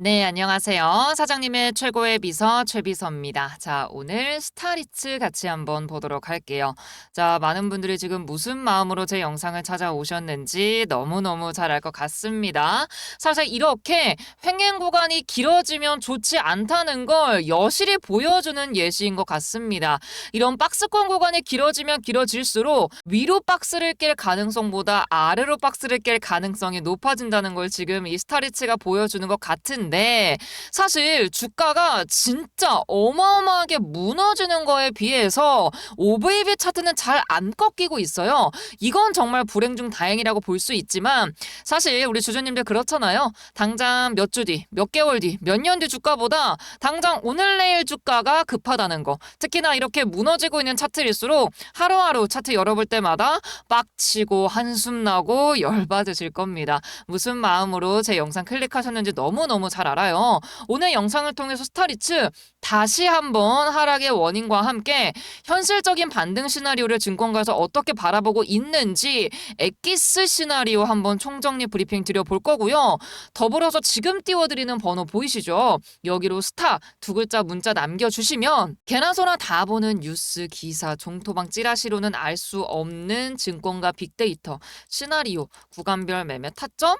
네, 안녕하세요. 사장님의 최고의 비서 최비서입니다. 자, 오늘 스타리츠 같이 한번 보도록 할게요. 자, 많은 분들이 지금 무슨 마음으로 제 영상을 찾아오셨는지 너무너무 잘 알 것 같습니다. 사실 이렇게 횡행 구간이 길어지면 좋지 않다는 걸 여실히 보여주는 예시인 것 같습니다. 이런 박스권 구간이 길어지면 길어질수록 위로 박스를 깰 가능성보다 아래로 박스를 깰 가능성이 높아진다는 걸 지금 이 스타리츠가 보여주는 것 같은 데 사실 주가가 진짜 어마어마하게 무너지는 거에 비해서 OVB 차트는 잘 안 꺾이고 있어요. 이건 정말 불행 중 다행이라고 볼 수 있지만 사실 우리 주주님들 그렇잖아요. 당장 몇 주 뒤, 몇 개월 뒤, 몇 년 뒤 주가보다 당장 오늘 내일 주가가 급하다는 거. 특히나 이렇게 무너지고 있는 차트일수록 하루하루 차트 열어볼 때마다 빡치고 한숨 나고 열받으실 겁니다. 무슨 마음으로 제 영상 클릭하셨는지 너무너무 잘 알아요. 오늘 영상을 통해서 스타리츠 다시 한번 하락의 원인과 함께 현실적인 반등 시나리오를 증권가에서 어떻게 바라보고 있는지 엑기스 시나리오 한번 총정리 브리핑 드려볼 거고요. 더불어서 지금 띄워드리는 번호 보이시죠? 여기로 스타 두 글자 문자 남겨주시면 개나 소나 다 보는 뉴스, 기사, 종토방 찌라시로는 알 수 없는 증권가 빅데이터, 시나리오, 구간별 매매 타점,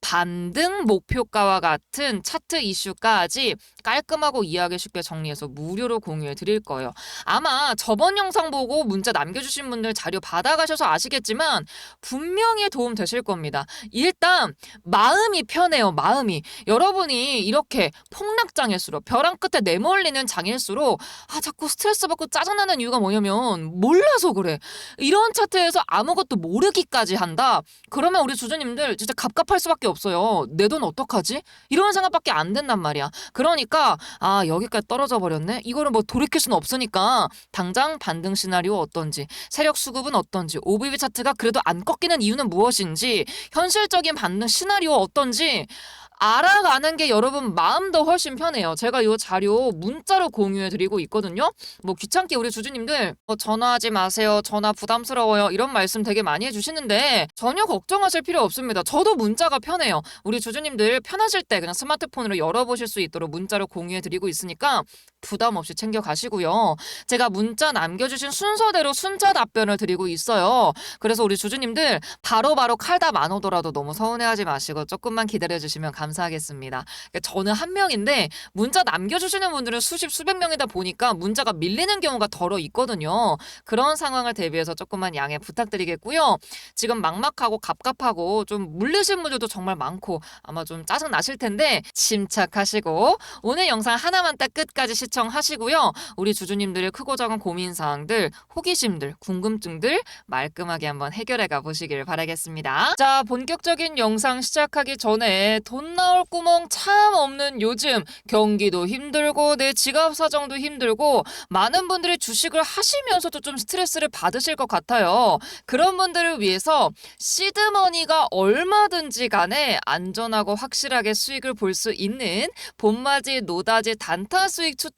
반등 목표가와 같은 차트 이슈까지 깔끔하고 이해하기 쉽게 정리해서 무료로 공유해 드릴 거예요. 아마 저번 영상 보고 문자 남겨주신 분들 자료 받아가셔서 아시겠지만 분명히 도움 되실 겁니다. 일단 마음이 편해요. 마음이 여러분이 이렇게 폭락장일수록 벼랑 끝에 내몰리는 장일수록 아 자꾸 스트레스 받고 짜증나는 이유가 뭐냐면 몰라서 그래. 이런 차트에서 아무것도 모르기까지 한다. 그러면 우리 주주님들 진짜 갑갑할 수밖에 없어요. 내 돈 어떡하지? 이런 생각밖에 안 된단 말이야. 그러니까 아 여기까지 떨어져 버렸네. 이거를 뭐 돌이킬 수는 없으니까 당장 반등 시나리오 어떤지, 세력 수급은 어떤지, OBB 차트가 그래도 안 꺾이는 이유는 무엇인지, 현실적인 반등 시나리오 어떤지 알아가는 게 여러분 마음도 훨씬 편해요. 제가 이 자료 문자로 공유해 드리고 있거든요. 뭐 귀찮게 우리 주주님들 뭐 전화하지 마세요. 전화 부담스러워요. 이런 말씀 되게 많이 해주시는데 전혀 걱정하실 필요 없습니다. 저도 문자가 편해요. 우리 주주님들 편하실 때 그냥 스마트폰으로 열어보실 수 있도록 문자로 공유해 드리고 있으니까 부담 없이 챙겨 가시고요. 제가 문자 남겨주신 순서대로 순차 답변을 드리고 있어요. 그래서 우리 주주님들 바로바로 칼답 안 오더라도 너무 서운해하지 마시고 조금만 기다려주시면 감사하겠습니다. 그러니까 저는 한 명인데 문자 남겨주시는 분들은 수십 수백 명이다 보니까 문자가 밀리는 경우가 덜어 있거든요. 그런 상황을 대비해서 조금만 양해 부탁드리겠고요. 지금 막막하고 갑갑하고 좀 물리신 분들도 정말 많고 아마 좀 짜증 나실 텐데 침착하시고 오늘 영상 하나만 딱 끝까지 시 청하시고요. 우리 주주님들의 크고 작은 고민 사항들, 호기심들, 궁금증들 말끔하게 한번 해결해 가 보시길 바라겠습니다. 자, 본격적인 영상 시작하기 전에 돈 나올 구멍 참 없는 요즘 경기도 힘들고 내 지갑 사정도 힘들고 많은 분들이 주식을 하시면서도 좀 스트레스를 받으실 것 같아요. 그런 분들을 위해서 시드머니가 얼마든지 간에 안전하고 확실하게 수익을 볼 수 있는 봄맞이 노다지 단타 수익 추천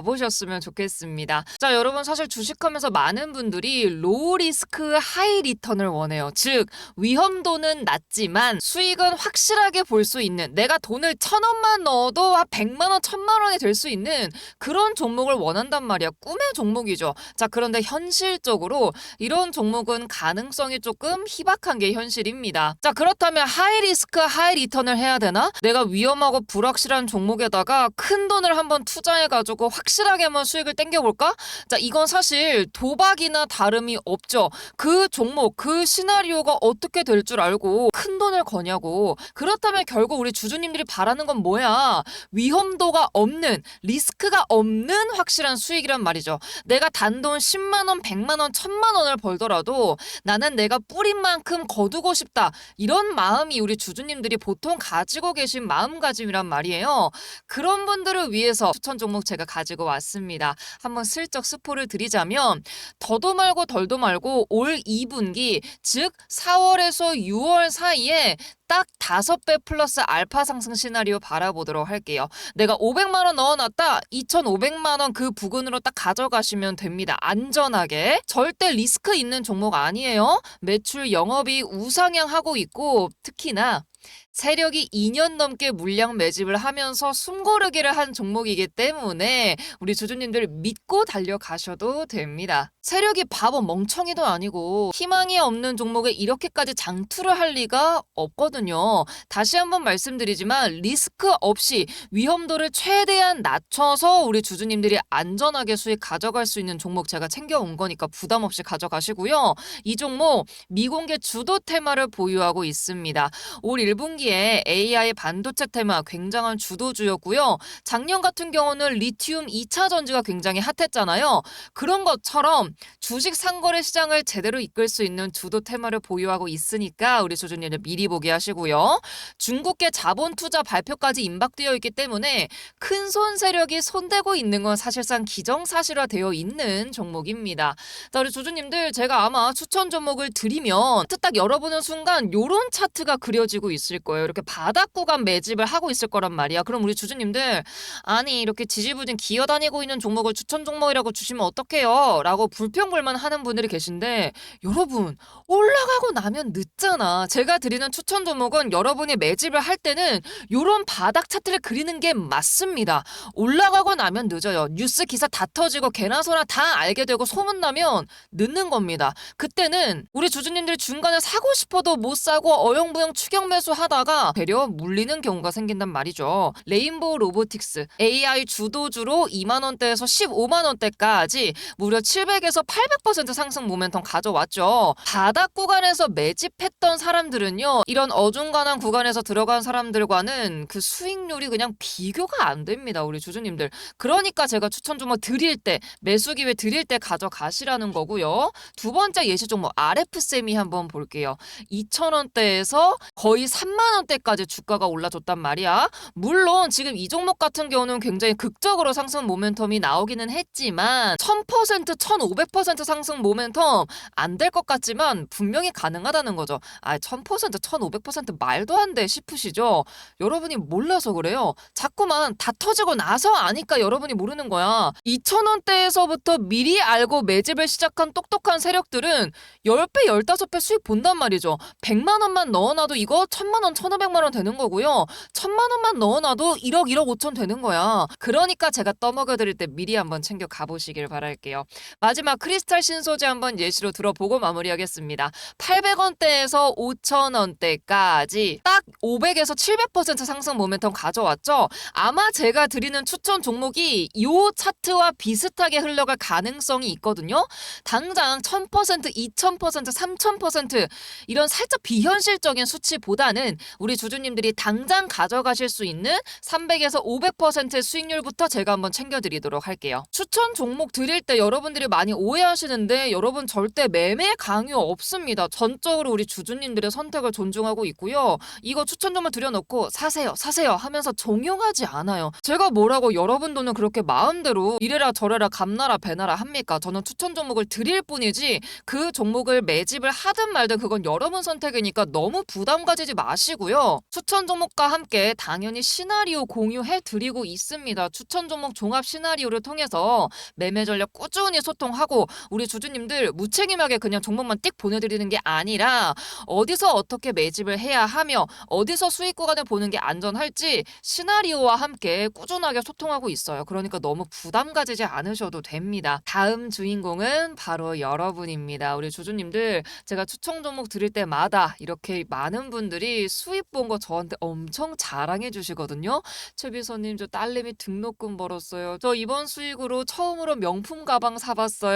보셨으면 좋겠습니다. 자, 여러분 사실 주식하면서 많은 분들이 로우 리스크 하이 리턴을 원해요. 즉 위험도는 낮지만 수익은 확실하게 볼 수 있는 내가 돈을 천 원만 넣어도 한 백만 원, 천만 원이 될 수 있는 그런 종목을 원한단 말이야. 꿈의 종목이죠. 자, 그런데 현실적으로 이런 종목은 가능성이 조금 희박한 게 현실입니다. 자, 그렇다면 하이 리스크 하이 리턴을 해야 되나? 내가 위험하고 불확실한 종목에다가 큰 돈을 한번 투자해가지고 확 실하게 한번 수익을 땡겨볼까? 자, 이건 사실 도박이나 다름이 없죠. 그 종목, 그 시나리오가 어떻게 될 줄 알고 큰 돈을 거냐고. 그렇다면 결국 우리 주주님들 주주님들이 바라는 건 뭐야? 위험도가 없는 리스크가 없는 확실한 수익이란 말이죠. 내가 단돈 10만 원, 100만 원, 1000만 원을 벌더라도 나는 내가 뿌린 만큼 거두고 싶다. 이런 마음이 우리 주주님들이 보통 가지고 계신 마음가짐이란 말이에요. 그런 분들을 위해서 추천 종목 제가 가지고 왔습니다. 한번 슬쩍 스포를 드리자면 더도 말고 덜도 말고 올 2분기 즉 4월에서 6월 사이에 딱 다섯 배 플러스 알파 상승 시나리오 바라보도록 할게요. 내가 500만 원 넣어놨다. 2,500만 원 그 부근으로 딱 가져가시면 됩니다. 안전하게. 절대 리스크 있는 종목 아니에요. 매출 영업이 우상향하고 있고 특히나 세력이 2년 넘게 물량 매집을 하면서 숨고르기를 한 종목이기 때문에 우리 주주님들 믿고 달려가셔도 됩니다. 세력이 바보 멍청이도 아니고 희망이 없는 종목에 이렇게까지 장투를 할 리가 없거든요. 다시 한번 말씀드리지만 리스크 없이 위험도를 최대한 낮춰서 우리 주주님들이 안전하게 수익 가져갈 수 있는 종목 제가 챙겨온 거니까 부담 없이 가져가시고요. 이 종목 미공개 주도 테마를 보유하고 있습니다. 올 1분기에 AI 반도체 테마 굉장한 주도주였고요. 작년 같은 경우는 리튬 2차 전지가 굉장히 핫했잖아요. 그런 것처럼 주식 상거래 시장을 제대로 이끌 수 있는 주도 테마를 보유하고 있으니까 우리 주주님들 미리 보기 하시고요. 중국계 자본 투자 발표까지 임박되어 있기 때문에 큰 손 세력이 손대고 있는 건 사실상 기정사실화 되어 있는 종목입니다. 자, 우리 주주님들 제가 아마 추천 종목을 드리면 딱 열어보는 순간 요런 차트가 그려지고 있을 거예요. 이렇게 바닥 구간 매집을 하고 있을 거란 말이야. 그럼 우리 주주님들 아니 이렇게 지지부진 기어다니고 있는 종목을 추천 종목이라고 주시면 어떡해요? 라고 불 평불만 하는 분들이 계신데 여러분 올라가고 나면 늦잖아. 제가 드리는 추천 종목은 여러분이 매집을 할 때는 요런 바닥 차트를 그리는 게 맞습니다. 올라가고 나면 늦어요. 뉴스 기사 다 터지고 개나 소나 다 알게 되고 소문나면 늦는 겁니다. 그때는 우리 주주님들이 중간에 사고 싶어도 못 사고 어영부영 추격 매수 하다가 되려 물리는 경우가 생긴단 말이죠. 레인보우 로보틱스 AI 주도주로 2만 원대에서 15만 원대까지 무려 700에서 800% 상승 모멘텀 가져왔죠. 바닥 구간에서 매집했던 사람들은요. 이런 어중간한 구간에서 들어간 사람들과는 그 수익률이 그냥 비교가 안 됩니다. 우리 주주님들. 그러니까 제가 추천 종목 드릴 때 매수 기회 드릴 때 가져가시라는 거고요. 두 번째 예시 종목 RF세미 한번 볼게요. 2,000원대에서 거의 3만 원대까지 주가가 올라줬단 말이야. 물론 지금 이 종목 같은 경우는 굉장히 극적으로 상승 모멘텀이 나오기는 했지만 1000%, 1500% 상승 모멘텀 안 될 것 같지만 분명히 가능하다는 거죠. 아, 1000%, 1500% 말도 안 돼 싶으시죠? 여러분이 몰라서 그래요. 자꾸만 다 터지고 나서 아니까 여러분이 모르는 거야. 2,000원대에서부터 미리 알고 매집을 시작한 똑똑한 세력들은 10배, 15배 수익 본단 말이죠. 100만 원만 넣어놔도 이거 1000만 원, 1500만 원 되는 거고요. 1000만 원만 넣어놔도 1억, 1억 5천 되는 거야. 그러니까 제가 떠먹여 드릴 때 미리 한번 챙겨 가보시길 바랄게요. 마지막 크리스탈 신소재 한번 예시로 들어보고 마무리하겠습니다. 800원대에서 5,000원대까지 딱 500에서 700% 상승 모멘텀 가져왔죠. 아마 제가 드리는 추천 종목이 이 차트와 비슷하게 흘러갈 가능성이 있거든요. 당장 1000%, 2000%, 3000% 이런 살짝 비현실적인 수치보다는 우리 주주님들이 당장 가져가실 수 있는 300에서 500%의 수익률부터 제가 한번 챙겨드리도록 할게요. 추천 종목 드릴 때 여러분들이 많이 오해하시는데 여러분 절대 매매 강요 없습니다. 전적으로 우리 주주님들의 선택을 존중하고 있고요. 이거 추천 종목 드려놓고 사세요, 사세요 하면서 종용하지 않아요. 제가 뭐라고 여러분 돈은 그렇게 마음대로 이래라 저래라 감나라 배나라 합니까? 저는 추천 종목을 드릴 뿐이지 그 종목을 매집을 하든 말든 그건 여러분 선택이니까 너무 부담 가지지 마시고요. 추천 종목과 함께 당연히 시나리오 공유해 드리고 있습니다. 추천 종목 종합 시나리오를 통해서 매매 전략 꾸준히 소통하고 우리 주주님들 무책임하게 그냥 종목만 띡 보내드리는 게 아니라 어디서 어떻게 매집을 해야 하며 어디서 수익 구간을 보는 게 안전할지 시나리오와 함께 꾸준하게 소통하고 있어요. 그러니까 너무 부담 가지지 않으셔도 됩니다. 다음 주인공은 바로 여러분입니다. 우리 주주님들 제가 추천 종목 드릴 때마다 이렇게 많은 분들이 수입 본 거 저한테 엄청 자랑해 주시거든요. 최 비서님 저 딸내미 등록금 벌었어요. 저 이번 수익으로 처음으로 명품 가방 사봤어요.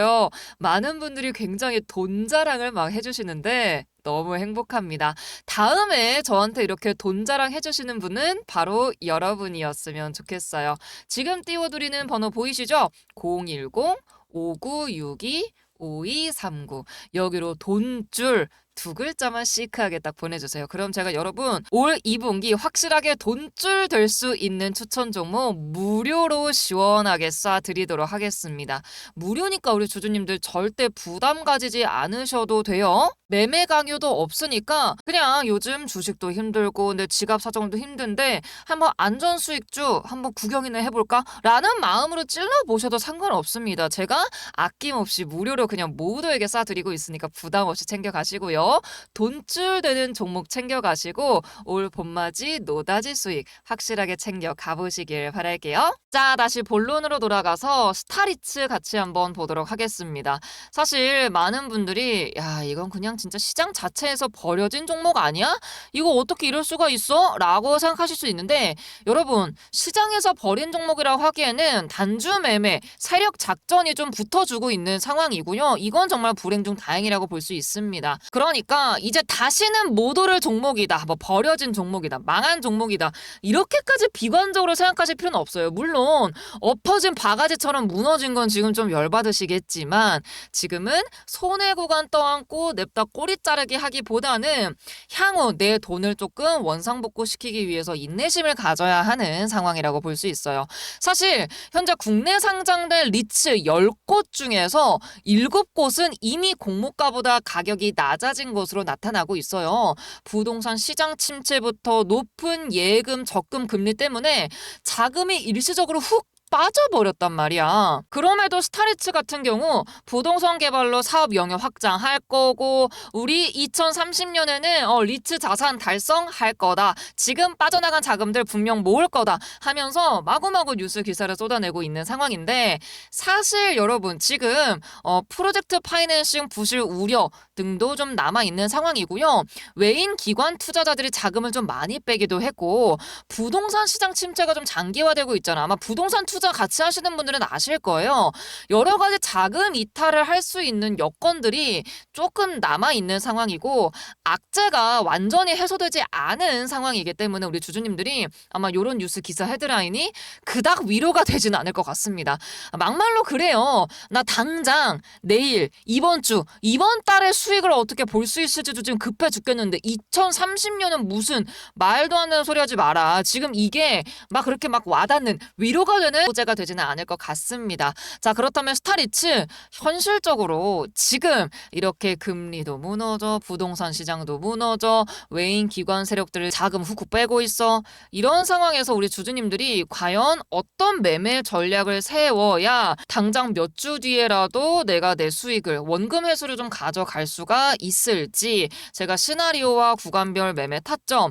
많은 분들이 굉장히 돈 자랑을 막 해주시는데 너무 행복합니다. 다음에 저한테 이렇게 돈 자랑 해 주시는 분은 바로 여러분이었으면 좋겠어요. 지금 띄워드리는 번호 보이시죠? 010-5962-5239 여기로 돈줄 두 글자만 시크하게 딱 보내주세요. 그럼 제가 여러분 올 2분기 확실하게 돈줄 될 수 있는 추천 종목 무료로 시원하게 쏴드리도록 하겠습니다. 무료니까 우리 주주님들 절대 부담 가지지 않으셔도 돼요. 매매 강요도 없으니까 그냥 요즘 주식도 힘들고 내 지갑 사정도 힘든데 한번 안전 수익주 한번 구경이나 해볼까? 라는 마음으로 찔러 보셔도 상관없습니다. 제가 아낌없이 무료로 그냥 모두에게 쏴드리고 있으니까 부담 없이 챙겨가시고요. 돈줄 되는 종목 챙겨가시고 올 봄맞이 노다지 수익 확실하게 챙겨 가보시길 바랄게요. 자, 다시 본론으로 돌아가서 스타리츠 같이 한번 보도록 하겠습니다. 사실 많은 분들이 야, 이건 그냥 진짜 시장 자체에서 버려진 종목 아니야? 이거 어떻게 이럴 수가 있어? 라고 생각하실 수 있는데 여러분, 시장에서 버린 종목이라고 하기에는 단주 매매, 세력 작전이 좀 붙어주고 있는 상황이고요. 이건 정말 불행 중 다행이라고 볼 수 있습니다. 그러니까 이제 다시는 못 오를 종목이다. 뭐 버려진 종목이다. 망한 종목이다. 이렇게까지 비관적으로 생각하실 필요는 없어요. 물론 엎어진 바가지처럼 무너진 건 지금 좀 열받으시겠지만 지금은 손해 구간 떠안고 냅다 꼬리 자르기 하기보다는 향후 내 돈을 조금 원상복구시키기 위해서 인내심을 가져야 하는 상황이라고 볼 수 있어요. 사실 현재 국내 상장된 리츠 10곳 중에서 7곳은 이미 공모가보다 가격이 낮아진 것으로 나타나고 있어요. 부동산 시장 침체부터 높은 예금 적금 금리 때문에 자금이 일시적으로 훅 빠져버렸단 말이야. 그럼에도 스타리츠 같은 경우 부동산 개발로 사업 영역 확장할 거고 우리 2030년에는 어, 리츠 자산 달성할 거다. 지금 빠져나간 자금들 분명 모을 거다 하면서 마구마구 뉴스 기사를 쏟아내고 있는 상황인데 사실 여러분 지금 어, 프로젝트 파이낸싱 부실 우려 등도 좀 남아 있는 상황이고요. 외인 기관 투자자들이 자금을 좀 많이 빼기도 했고 부동산 시장 침체가 좀 장기화되고 있잖아. 아마 부동산 투자 같이 하시는 분들은 아실 거예요. 여러 가지 자금 이탈을 할 수 있는 여건들이 조금 남아 있는 상황이고 악재가 완전히 해소되지 않은 상황이기 때문에 우리 주주님들이 아마 이런 뉴스 기사 헤드라인이 그닥 위로가 되지는 않을 것 같습니다. 막말로 그래요. 나 당장 내일 이번 주 이번 달에 수익을 어떻게 볼 수 있을지도 지금 급해 죽겠는데 2030년은 무슨 말도 안 되는 소리 하지 마라. 지금 이게 막 그렇게 막 와닿는 위로가 되는 소재가 되지는 않을 것 같습니다. 자 그렇다면 스타리츠 현실적으로 지금 이렇게 금리도 무너져 부동산 시장도 무너져 외인 기관 세력들 자금 훅훅 빼고 있어 이런 상황에서 우리 주주님들이 과연 어떤 매매 전략을 세워야 당장 몇 주 뒤에라도 내가 내 수익을 원금 회수를 좀 가져갈 수가 있을지 제가 시나리오와 구간별 매매 타점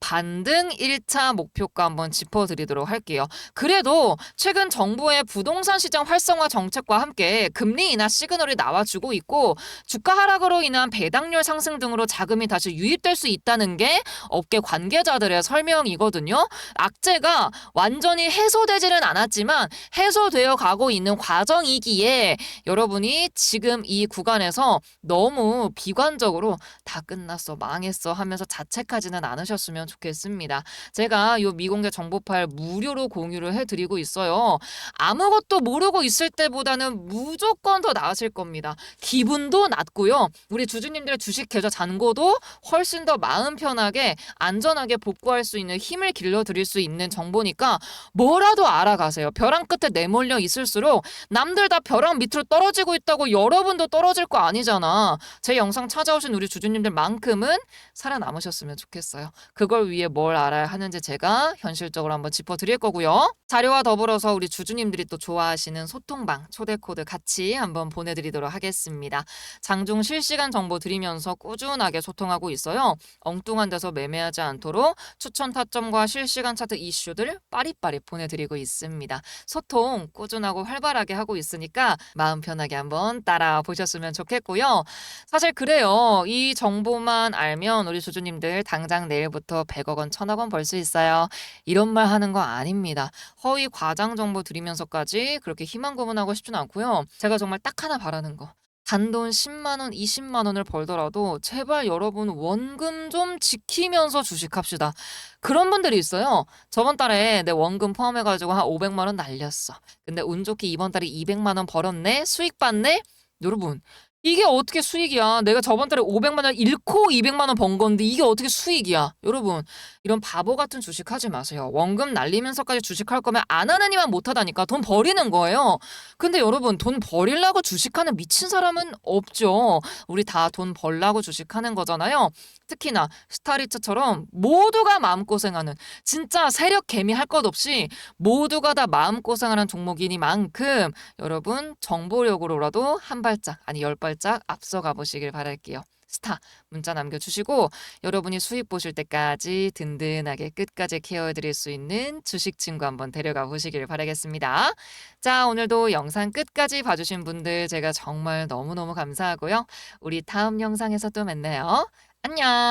반등 1차 목표가 한번 짚어드리도록 할게요. 그래도 최근 정부의 부동산 시장 활성화 정책과 함께 금리 인하 시그널이 나와주고 있고 주가 하락으로 인한 배당률 상승 등으로 자금이 다시 유입될 수 있다는 게 업계 관계자들의 설명이거든요. 악재가 완전히 해소되지는 않았지만 해소되어 가고 있는 과정이기에 여러분이 지금 이 구간에서 너무 비관적으로 다 끝났어 망했어 하면서 자책하지는 않으셨으면 좋겠습니다. 제가 요 미공개 정보 파일 무료로 공유를 해드리고 있어요. 아무것도 모르고 있을 때보다는 무조건 더 나으실 겁니다. 기분도 낮고요. 우리 주주님들의 주식 계좌 잔고도 훨씬 더 마음 편하게 안전하게 복구할 수 있는 힘을 길러드릴 수 있는 정보니까 뭐라도 알아가세요. 벼랑 끝에 내몰려 있을수록 남들 다 벼랑 밑으로 떨어지고 있다고 여러분도 떨어질 거 아니잖아. 제 영상 찾아오신 우리 주주님들만큼은 살아남으셨으면 좋겠어요. 그걸 위해 뭘 알아야 하는지 제가 현실적으로 한번 짚어드릴 거고요. 자료와 더불어서 우리 주주님들이 또 좋아하시는 소통방 초대 코드 같이 한번 보내드리도록 하겠습니다. 장중 실시간 정보 드리면서 꾸준하게 소통하고 있어요. 엉뚱한 데서 매매하지 않도록 추천 타점과 실시간 차트 이슈들 빠리빠리 보내드리고 있습니다. 소통 꾸준하고 활발하게 하고 있으니까 마음 편하게 한번 따라 보셨으면 좋겠고요. 사실 그래요. 이 정보만 알면 우리 주주님들 당장 내일부터 100억 원, 1000억 원 벌 수 있어요. 이런 말 하는 거 아닙니다. 허위 과장 정보 드리면서까지 그렇게 희망 고문하고 싶진 않고요. 제가 정말 딱 하나 바라는 거. 단돈 10만 원, 20만 원을 벌더라도 제발 여러분 원금 좀 지키면서 주식합시다. 그런 분들이 있어요. 저번 달에 내 원금 포함해 가지고 한 500만 원 날렸어. 근데 운 좋게 이번 달에 200만 원 벌었네? 수익 봤네? 여러분, 이게 어떻게 수익이야? 내가 저번 달에 500만 원 잃고 200만 원 번 건데 이게 어떻게 수익이야? 여러분, 이런 바보 같은 주식 하지 마세요. 원금 날리면서까지 주식할 거면 안 하는 이만 못 하다니까 돈 버리는 거예요. 근데 여러분, 돈 버리려고 주식하는 미친 사람은 없죠. 우리 다 돈 벌라고 주식하는 거잖아요. 특히나 스타리츠처럼 모두가 마음고생하는 진짜 세력 개미 할 것 없이 모두가 다 마음고생하는 종목이니만큼 여러분 정보력으로라도 한 발짝 아니 열 발짝 앞서가 보시길 바랄게요. 스타 문자 남겨주시고 여러분이 수익 보실 때까지 든든하게 끝까지 케어해드릴 수 있는 주식 친구 한번 데려가 보시길 바라겠습니다. 자 오늘도 영상 끝까지 봐주신 분들 제가 정말 너무너무 감사하고요. 우리 다음 영상에서 또 만나요. 안녕.